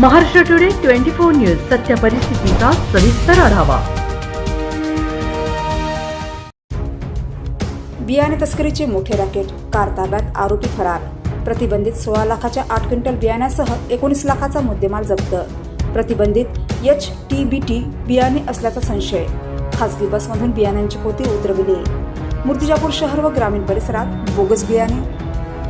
Maharashtra today twenty four news सत्य परिस्थितीचा सविस्तर आढावा. बियाणे तस्करीचे मोठे रॅकेट कार ताब्यात आरोपी फरार. प्रतिबंधित सोळा लाखाच्या आठ क्विंटल बियाण्यासह एकोणीस लाखाचा मुद्देमाल जप्त. प्रतिबंधित एच टी बी टी बियाणे असल्याचा संशय. खासगी बसमधून बियाण्यांची पोती उतरविली. मूर्तिजापूर शहर व ग्रामीण परिसरात बोगस बियाणे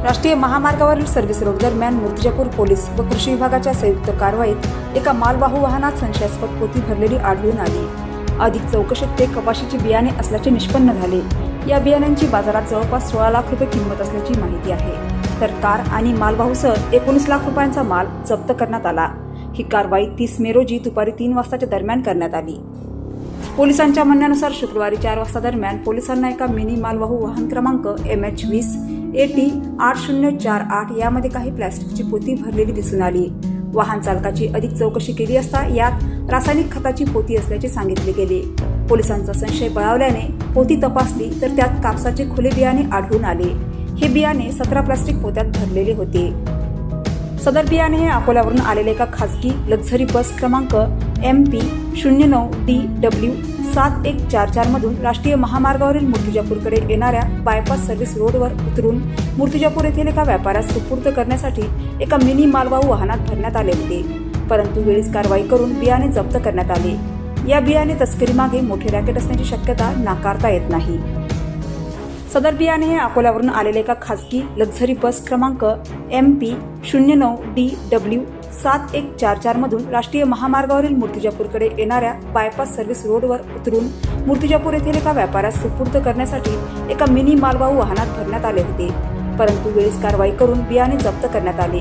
राष्ट्रीय महामार्गावरील सर्व्हिस रोड दरम्यान मूर्तिजापूर पोलीस व कृषी विभागाच्या संयुक्त कारवाईत एका मालवाहू वाहनात संशयास्पद पोती भरलेली आढळून आली. अधिक चौकशीत ते कपाशीची बियाणे असल्याचे निष्पन्न झाले. या बियाण्यांची बाजारात जवळपास सोळा लाख रुपये किंमत असल्याची माहिती आहे. तर कार आणि मालवाहूसह एकोणीस लाख रुपयांचा माल जप्त करण्यात आला. ही कारवाई तीस मे रोजी दुपारी तीन वाजताच्या दरम्यान करण्यात आली. पोलिसांच्या म्हणण्यानुसार शुक्रवारी चार वाजता दरम्यान पोलिसांना एका मिनी मालवाहू वाहन क्रमांक एम एच वीस ए टी आठ शून्य चार आठ यामध्ये काही प्लॅस्टिकची पोती भरलेली दिसून आली. वाहन चालकाची अधिक चौकशी केली असता यात रासायनिक खताची पोती असल्याचे सांगितले गेले. पोलिसांचा संशय बळावल्याने पोती तपासली तर त्यात कापसाचे खुले बियाणे आढळून आले. हे बियाणे सतरा प्लास्टिक पोत्यात भरलेले होते. सदर बियाणे हे अकोल्यावरून आलेले एका खासगी लक्झरी बस क्रमांक एम पी शून्य नऊ डी डब्ल्यू सात एक चार चार मधून राष्ट्रीय महामार्गावरील मूर्तिजापूरकडे येणाऱ्या बायपास सर्व्हिस रोडवर उतरून मूर्तिजापूर येथील एका व्यापाऱ्यास सुपूर्द करण्यासाठी एका मिनी मालवाहू वाहनात भरण्यात आले होते. परंतु वेळीच कारवाई करून बियाणे जप्त करण्यात आले. या बियाणे तस्करीमागे मोठे रॅकेट असण्याची शक्यता नाकारता येत नाही. सदर बियाणे हे अकोल्यावरून आलेले एका खासगी लक्झरी बस क्रमांक एम पी शून्य नऊ डी डब्ल्यू सात एक चार चार मधून राष्ट्रीय महामार्गावरील मूर्तिजापूरकडे येणाऱ्या बायपास सर्व्हिस रोडवर उतरून मूर्तिजापूर येथील एका व्यापाऱ्यास सुपूर्द करण्यासाठी एका मिनी मालवाहू वाहनात भरण्यात आले होते. परंतु वेळीच कारवाई करून बियाणे जप्त करण्यात आले.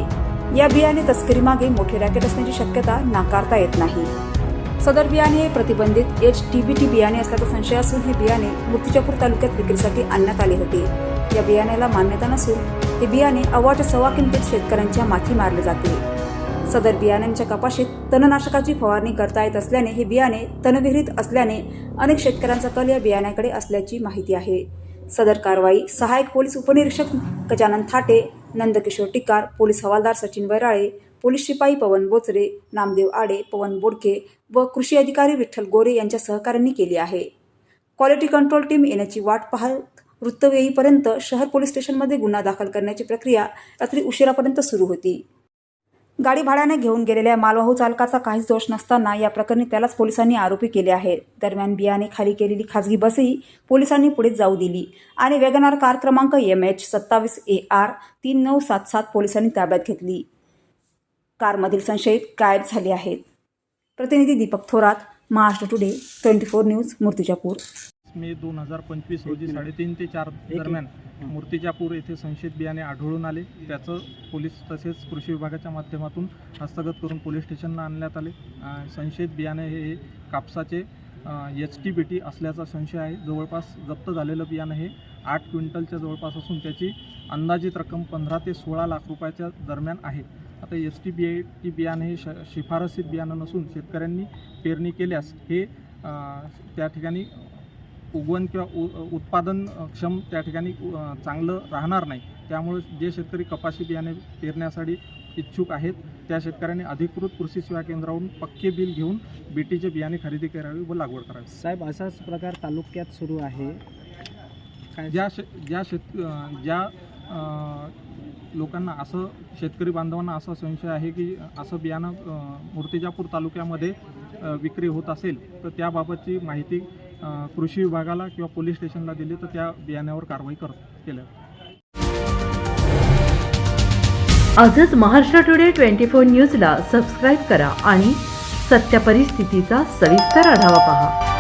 या बियाणे तस्करीमागे मोठे रॅकेट असण्याची शक्यता नाकारता येत नाही. सदर बियाणे हे प्रतिबंधित एच टी बी टी बियाणे असल्याचा संशय असून हे बियाणे मूर्तिजापूर तालुक्यात विक्रीसाठी आणण्यात आले होते. या बियाण्याला मान्यता नसून हे बियाणे अवाच्या सव्वा किमतीत शेतकऱ्यांच्या माथी मारले जाते. सदर बियाण्यांच्या कपाशीत तणनाशकाची फवारणी करता येत असल्याने हे बियाणे तणविहित असल्याने अनेक शेतकऱ्यांचा कल या बियाण्याकडे असल्याची माहिती आहे. सदर कारवाई सहायक पोलीस उपनिरीक्षक गजानन थाटे नंदकिशोर टिकार पोलीस हवालदार सचिन वैराळे पोलीस शिपाई पवन बोचरे नामदेव आडे पवन बोडके व कृषी अधिकारी विठ्ठल गोरे यांच्या सहकार्यांनी केली आहे. क्वालिटी कंट्रोल टीम येण्याची वाट पाहत वृत्त येईपर्यंत शहर पोलीस स्टेशनमध्ये गुन्हा दाखल करण्याची प्रक्रिया रात्री उशिरापर्यंत सुरू होती. गाडी भाड्याने घेऊन गेलेल्या मालवाहू चालकाचा काहीच दोष नसताना या प्रकरणी त्यालाच पोलिसांनी आरोपी केले आहे दरम्यान बियाणे खाली केलेली खाजगी बसही पोलिसांनी पुढे जाऊ दिली आणि वेगनार कार क्रमांक एम एच सत्तावीस ए आर तीन नऊ सात सात पोलिसांनी ताब्यात घेतली. कारमधील संशयित गायब झाले आहेत. प्रतिनिधी Deepak Thorat Maharashtra today twenty four news Murtizapur. मे दोन हजार पंचवीस रोजी साडेतीन ते चार दरम्यान मूर्तिजापूर येथे संशयित बियाणे आढळून आले. त्याचं पोलीस तसेच कृषी विभागाच्या माध्यमातून हस्तगत करून पोलीस स्टेशनला आणण्यात आले. संशयित बियाणे हे हे कापसाचे एच टी बी टी असल्याचा संशय आहे. जवळपास जप्त झालेलं बियाणं हे आठ क्विंटलच्या जवळपास असून त्याची अंदाजित रक्कम पंधरा ते सोळा लाख रुपयाच्या दरम्यान आहे. आता एस टी बी टी बियाणे हे श शिफारसीत बियाणं नसून शेतकऱ्यांनी पेरणी केल्यास हे त्या ठिकाणी उगवण किंवा उ उत्पादन क्षम त्या ठिकाणी चांगलं राहणार नाही. त्यामुळे जे शेतकरी कपाशी बियाणे पेरण्यासाठी इच्छुक आहेत त्या शेतकऱ्यांनी अधिकृत कृषी सेवा केंद्रावरून पक्के बिल घेऊन बीटीचे बियाणे खरेदी करावी व लागवड करावी. साहेब असाच प्रकार तालुक्यात सुरू आहे. ज्या शे ज्या शेत ज्या लोकांना असं शेतकरी बांधवांना असा संशय आहे की असं बियाणं मूर्तिजापूर तालुक्यामध्ये विक्री होत असेल तर त्याबाबतची माहिती कृषी विभागाला किंवा पोलीस स्टेशनला दिली तर त्या बियाण्यावर कारवाई कर केल्या. आजच महाराष्ट्र टुडे ट्वेंटी फोर न्यूजला सबस्क्राईब करा आणि सत्य परिस्थितीचा सविस्तर आढावा पहा.